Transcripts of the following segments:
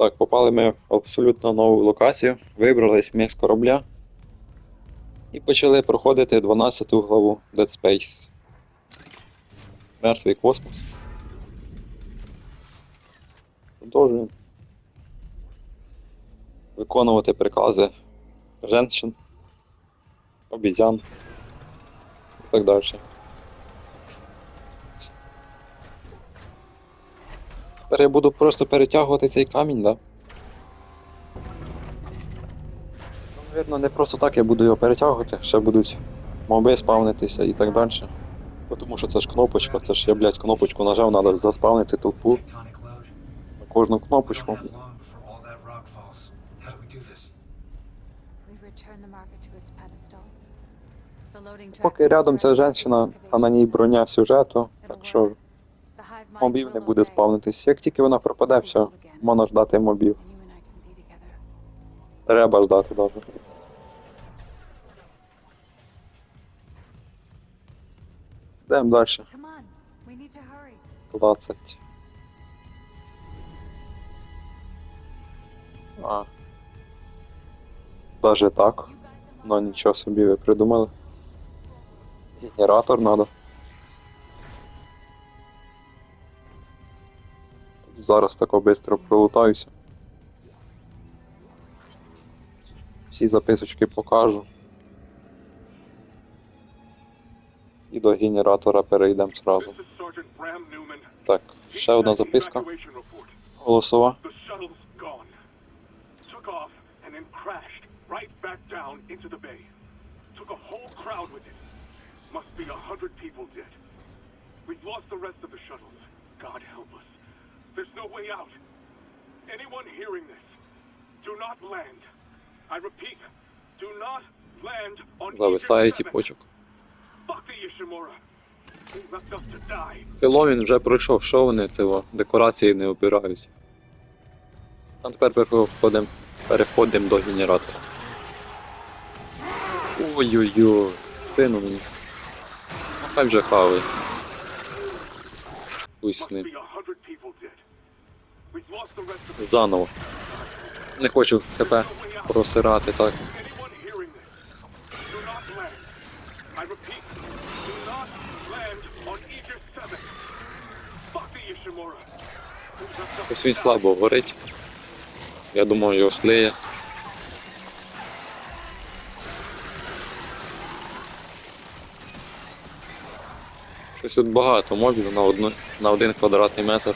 Так, попали ми в абсолютно нову локацію, вибрались ми з корабля і почали проходити 12 главу Dead Space. Мертвий космос. Продовжуємо виконувати прикази женщин, обізян і так далі. Тепер я буду просто перетягувати цей камінь, да? Ну, Навірно, не просто так я буду його перетягувати, ще будуть моби спавнитися і так далі. Тому що це ж кнопочка, це ж я, блядь, кнопочку нажав, треба заспавнити толпу на кожну кнопочку. Поки рядом ця жінка, а на ній броня сюжету, так що мобів не буде спавнитись. Як тільки вона пропаде, все, можна ждати мобів. Треба ждати навіть. Йдемо далі. Come on, we need to hurry. 20. А. Даже так. Ну нічого собі ви придумали. Генератор надо. Зараз тако швидко пролутаюся. Всі записочки покажу. І до генератора перейдемо зразу. Так, ще одна записка. Голосова. Must be a hundred people dead. We've lost the rest of the shuttles. God help us. There's no way out. Anyone hearing this, do not land. I repeat, do not land on Зависає Egypt 7. ціпочок. Fuck the Ishimura. They left us to die. Хеллоуін вже пройшов, що вони цього декорації не обирають. А тепер переходимо, переходимо до генератора. Ой-ой-ой, спину мені. Хай вже хаває. Пусть з Заново. Не хочу ХП просирати так. Anyone hearing this, do not land. I repeat, do not land on Aegis 7. Fuck the Ishimura. They left us Ось він слабо горить. Я думаю, його слиє. Щось тут багато мобів на, одну, на один квадратний метр.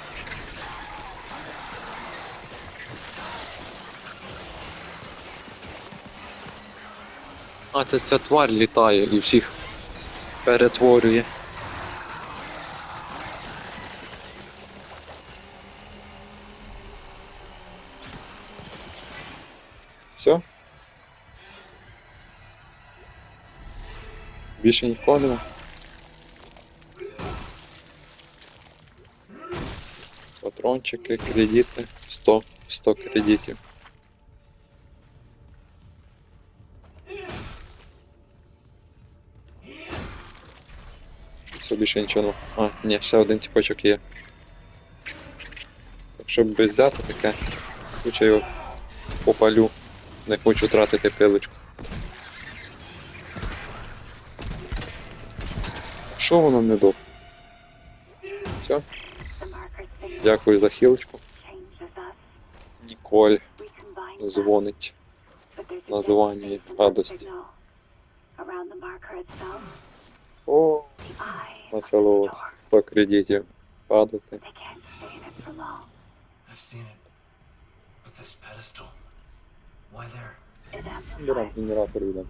А, це ця тварь літає і всіх перетворює. Все? Більше нікого нема. Патрончики, кредити. 100, 100 кредитів. Все, більше нічого. А, ні, ще один тіпочок є. Так, щоб би взяти таке, лучше його попалю. Не хочу тратити пилочку. Що воно не до? Все. Дякую за хілочку. Ніколь дзвонить. названня гадості. О, почало от по кредиті падати. Беремо генератор йдемо.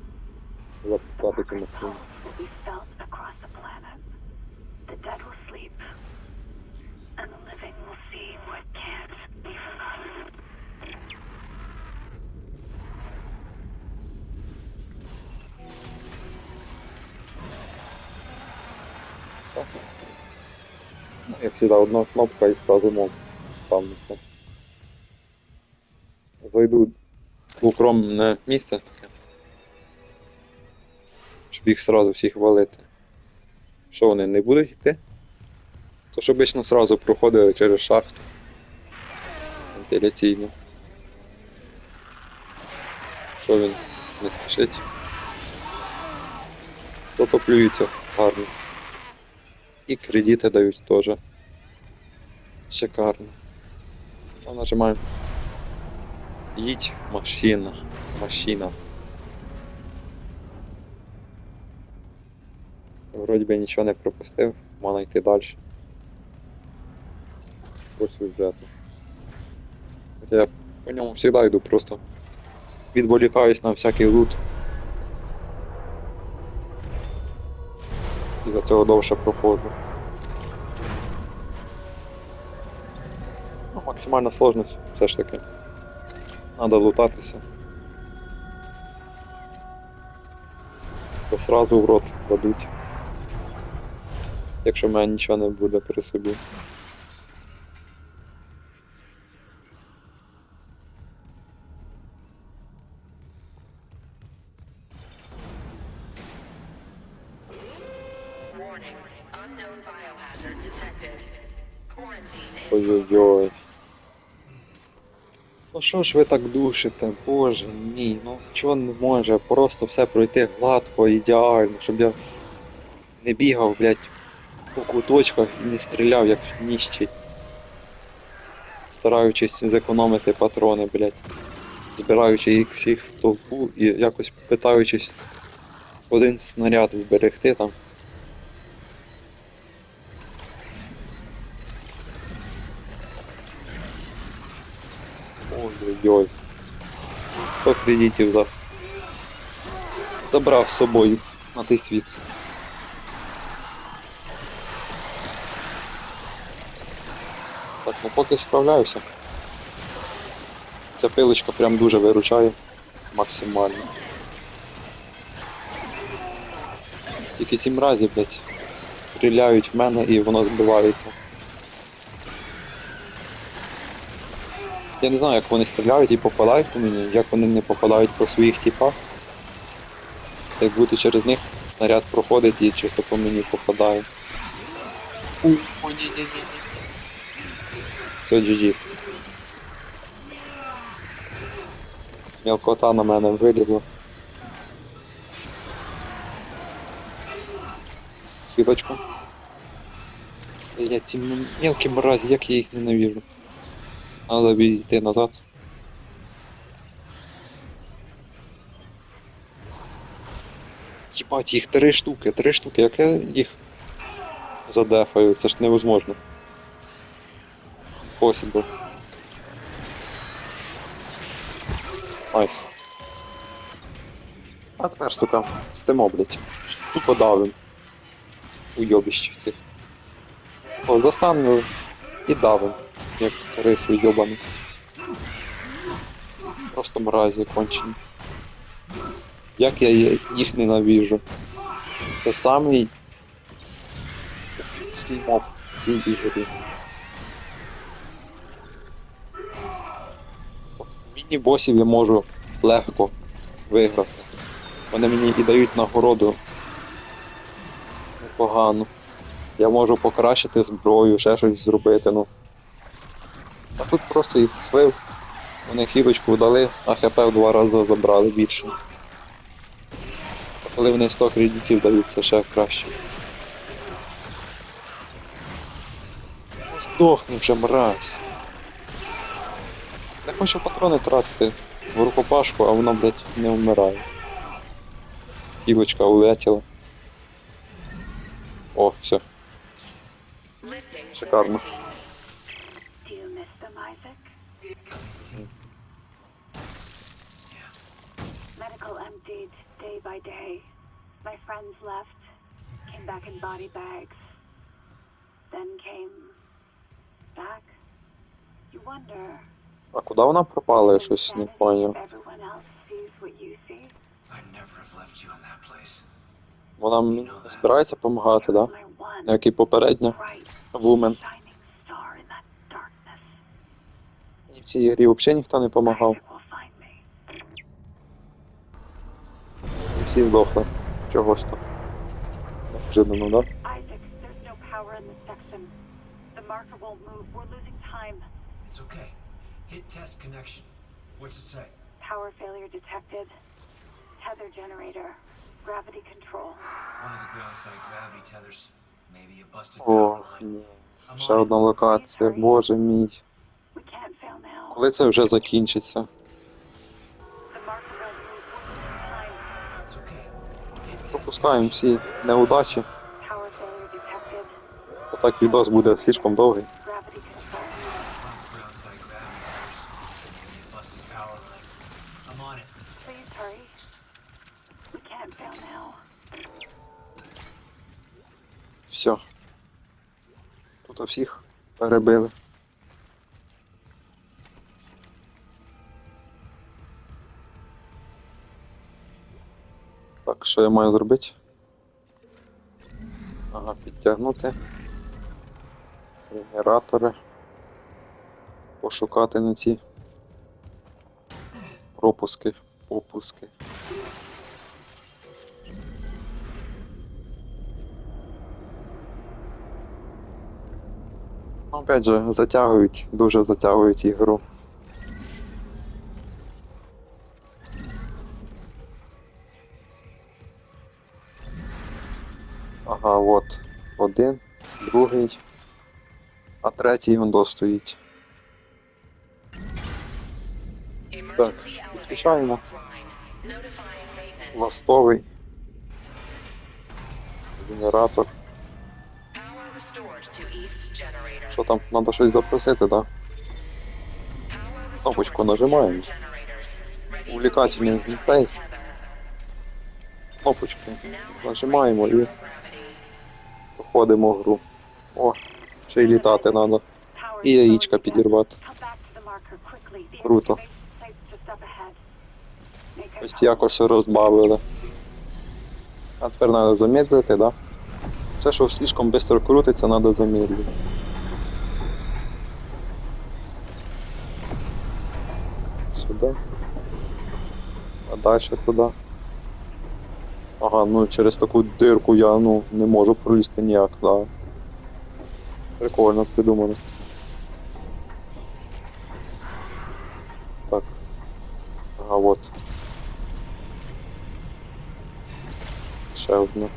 Заплатити машину. The dead were Як завжди, одна кнопка і сразу мов ставиться. Зайду в укромне місце таке. Щоб їх сразу всіх валити. Що вони не будуть йти? То ж обично сразу проходили через шахту. Вентиляційну. Що він не спішить? Затоплюється гарно. І кредити дають теж. Шикарно. Ну, нажимаємо. Їдь, машина. Машина. Вроді би нічого не пропустив, можна йти далі. По сюжету. Я по ньому завжди йду просто. Відволікаюсь на всякий лут. І за цього довше проходжу. Ну, максимальна сложність все ж таки. Надо лутатися. То сразу в рот дадуть. Якщо в мене нічого не буде при собі. Що ж ви так душите, боже мій, ну чого не може просто все пройти гладко, ідеально, щоб я не бігав, блядь, по куточках і не стріляв як ніщий. Стараючись зекономити патрони, блядь. Збираючи їх всіх в толпу і якось питаючись один снаряд зберегти там. Ой-ой-ой. 100 кредитів за... забрав з собою на той світ. Так, ну поки справляюся. Ця пилочка прям дуже виручає максимально. Тільки ці мразі, блядь, стріляють в мене і воно збивається. Я не знаю, як вони стріляють і попадають по мені, як вони не попадають по своїх тіпах. Це як будто через них снаряд проходить і чисто по мені попадає. У, о, ні, ні, ні, ні. Все, GG. Мілкота на мене вилізла. Хілочку. Я ці мілкі мразі, як я їх ненавижу. Надо відійти назад. Їбать, їх три штуки, три штуки, як я їх задефаю, це ж невозможно. Possible. Найс. А тепер, сука, стимо, блять. Тупо давим. Уйобіщ цих. О, застану і давим як рису йобаний. Просто мразі кончені. Як я їх ненавіжу. Це самий людський моб в цій ігрі. Міні-босів я можу легко виграти. Вони мені і дають нагороду непогану. Я можу покращити зброю, ще щось зробити, ну. А тут просто їх слив, вони хілочку дали, а хп в два рази забрали більше. А коли вони 100 кредитів дають, це ще краще. Здохни вже мразь. Не хочу патрони тратити в рукопашку, а воно, блядь, не вмирає. Хілочка улетіла. О, все. Шикарно. Day by day. My friends left, came back in body bags, then came back. You wonder. А куди вона пропала, я щось не поняв. Вона мені не збирається допомагати, да? Як і попередня вумен. shining star in that darkness. І в цій грі взагалі ніхто не допомагав. Isaac will find me. І всі здохли. Чогось там. Неожиданно, да? Isaac, there's no power in this section. The marker won't move. We're losing time. It's okay. Hit test connection. What's it say? Power failure detected. Tether generator. Gravity control. One of the ground side gravity tethers. Maybe a busted О, power line. ні. I'm Ще on it. одна локація, боже мій. We can't fail now. Коли це вже закінчиться? On it. Please hurry. We can't fail now. Все. Тут всіх перебили. Що я маю зробити? Ага, підтягнути. Генератори. Пошукати на ці пропуски, попуски. Ну, опять же, затягують, дуже затягують ігру. Один, другий, а третій гондо стоїть. Так, підключаємо. Ластовий. Генератор. Що там, треба щось запросити? Да? Кнопочку нажимаємо. Увлекательний геймплей. Кнопочку нажимаємо і проходимо гру. О, ще й літати треба. І slowly підірвати. Круто. Тобто якось розбавили. А тепер треба замедлити, так? Да? Все, що слишком швидко крутиться, треба замедлити. Сюди. А далі куди? Ага, ну через таку дирку я ну, не можу пролізти ніяк, да. Прикольно придумано. Так. Ага, от. Ще одна.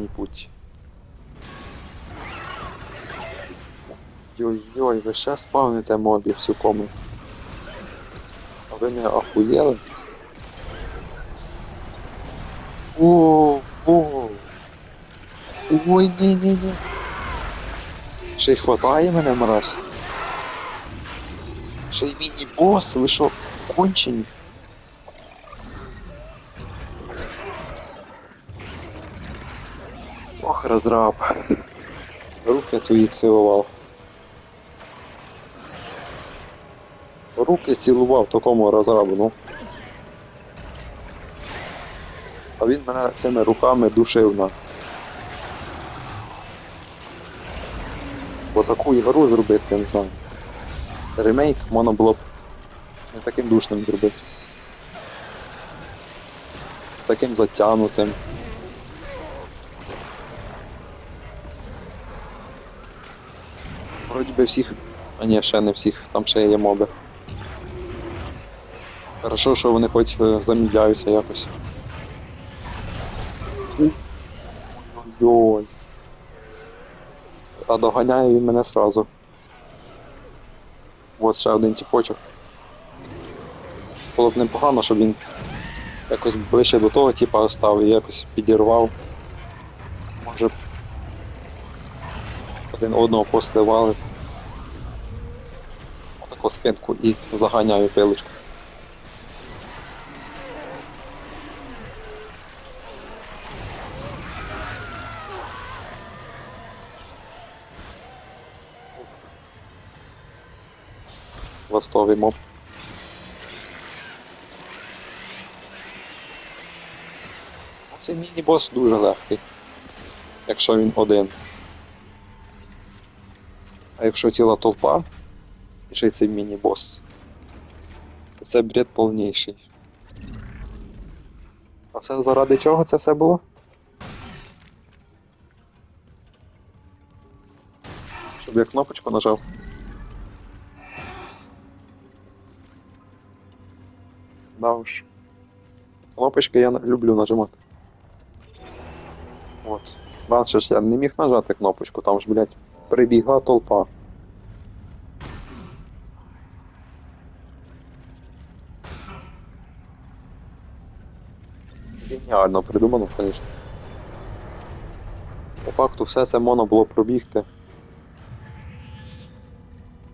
Останній путь. Йой-йой, ви ще спавните мобів в цю кому. А ви не ахуєли? О, о. Ой, ні, ні, ні. Ще й хватає мене мразь. Ще й міні-бос, ви що, кончені? Ох, розраб. Руки твої цілував. Руки цілував такому розрабу, ну. А він мене цими руками душив на. Бо таку ігру зробити, я не знаю. Ремейк можна було б не таким душним зробити. Таким затягнутим. Вроді би всіх. А ні, ще не всіх, там ще є моби. Хорошо, що вони хоч е, замідляються якось. Ой. А доганяє він мене сразу. От ще один тіпочок. Було б непогано, щоб він якось ближче до того типа став і якось підірвав. Може один одного посливали. Таку спинку і заганяю пилочку. Ластовий моб. Цей міні-бос дуже легкий. якщо він один. А якщо ціла толпа, і ще й цей міні-бос, то це бред повніший. А все заради чого це все було? Щоб я кнопочку нажав. Да уж. Кнопочки я люблю нажимати. От. Раніше ж я не міг нажати кнопочку, там ж, блядь, прибігла толпа. Геніально придумано, звісно. По факту все це можна було пробігти.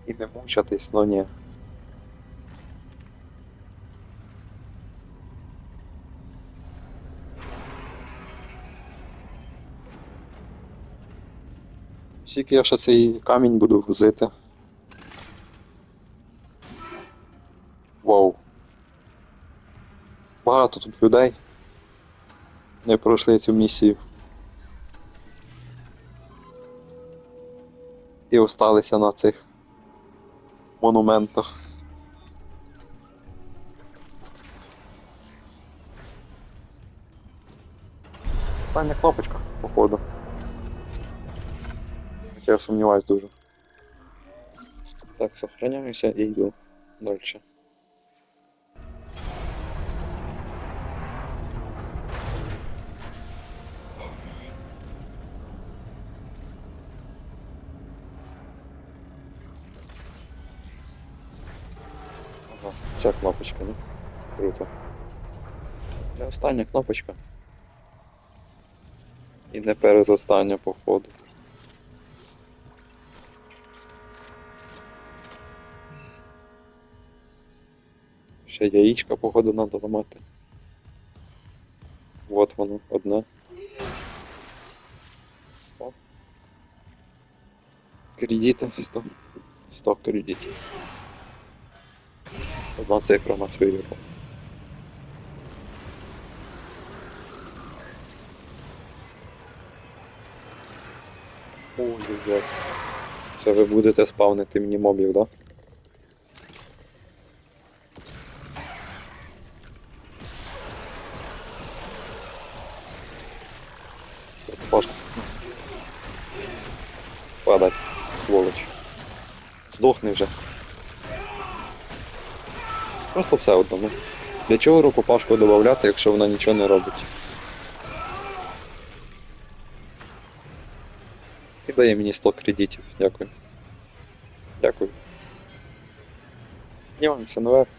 І не мучатись, ну ні. Скільки я ще цей камінь буду возити. Вау. Багато тут людей. Не пройшли цю місію. І осталися на цих монументах. Остання кнопочка, походу. Я сумніваюсь дуже. Так, сохраняюся і йду далі. Ага, ще кнопочка, ну. Круто. Остання кнопочка. І не передостання, походу. Ще яєчка, походу, треба ламати. Вот воно, одне. О. Кредити 100. 100 кредитів. Одна цифра на всю Європу. Ой-ой-ой. Це ви будете спавнити мені мобів, да? Здохни вже. Просто все одному. Для чого рукопашку додати, якщо вона нічого не робить? І дає мені 100 кредитів. Дякую. Дякую. Піднімаємося наверх.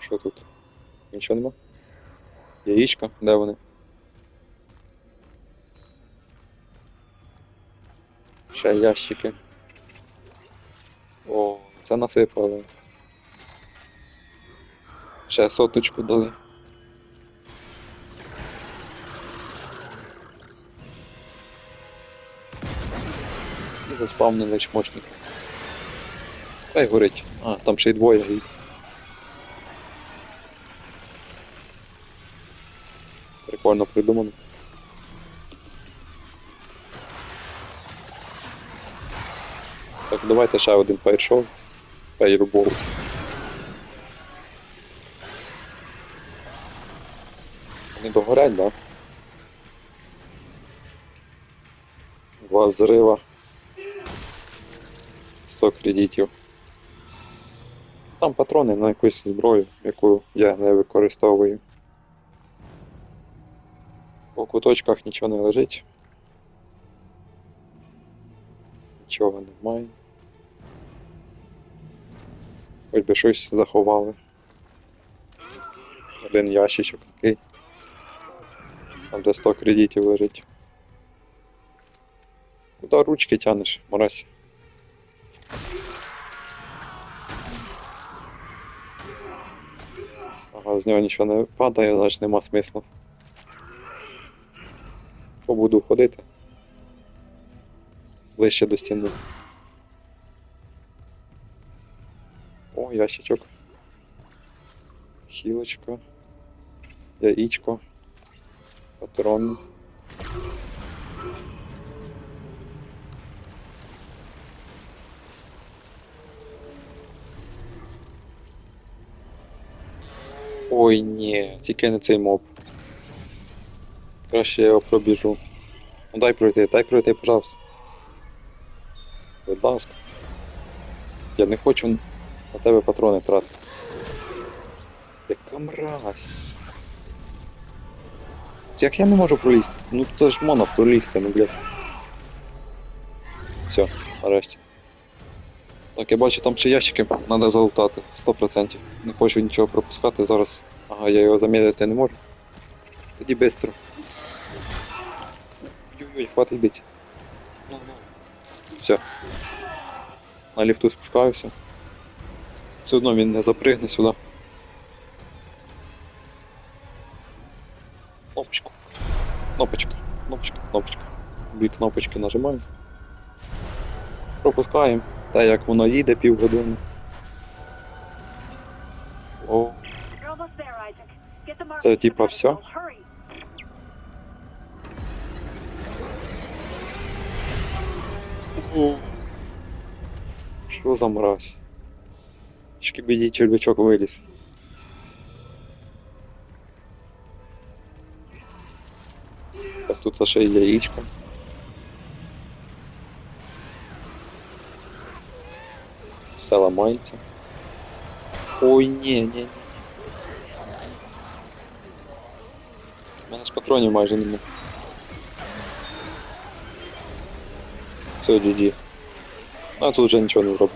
Що тут? Нічого нема? Яєчка? Де вони? Ще ящики. О, це насипали. Ще соточку дали. І заспавнили чмошника. Хай горить. А, там ще й двоє їх. Прикольно придумано. Так, давайте ще один фаєршоу. Фаєрбол. Вони догорять, да? Два взрива. 100 кредитів. Там патрони на якусь зброю, яку я не використовую. По куточках нічого не лежить. Нічого немає. Хоч би щось заховали. Один ящичок такий. Там де 100 кредитів лежить. Куда ручки тянеш, мразь? Ага, з нього нічого не падає, значить нема смислу. Побуду ходити. Ближче до стіни. О, ящичок. Хілочка. Яєчко. Патрон. Ой, ні, тільки не цей моб. Краще я його пробіжу. Ну дай пройти, дай пройти, пожалуйста. Будь ласка. Я не хочу на тебе патрони тратити. Яка мразь. Як я не можу пролізти? Ну це ж моно пролізти, ну блядь. Все, нарешті. Так, я бачу, там ще ящики треба залутати. 100%. Не хочу нічого пропускати зараз. Ага, я його заміряти не можу. Тоді бистро. Ой-ой, хватить бить. Все. На ліфту спускаюся. Все одно він не запригне сюди. Кнопочку. Кнопочка. Кнопочка, кнопочка. Дві кнопочки нажимаємо. Пропускаємо. Та як воно їде півгодини. О, Це типа pedestal. що за мразь? Шкібіді червячок виліз. Так, тут ще є яєчко. Все ламається. Ой, ні, ні, ні. У мене ж патронів майже немає. Все, GG. А тут вже нічого не зроблю.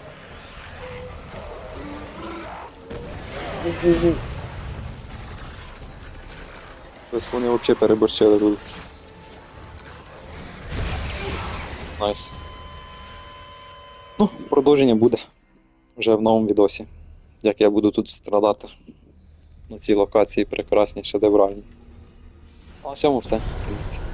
Щось вони взагалі переборщили тут. Найс. Ну, продовження буде вже в новому відосі. Як я буду тут страдати на цій локації прекрасній, шедевральній. А на цьому все. Кінець.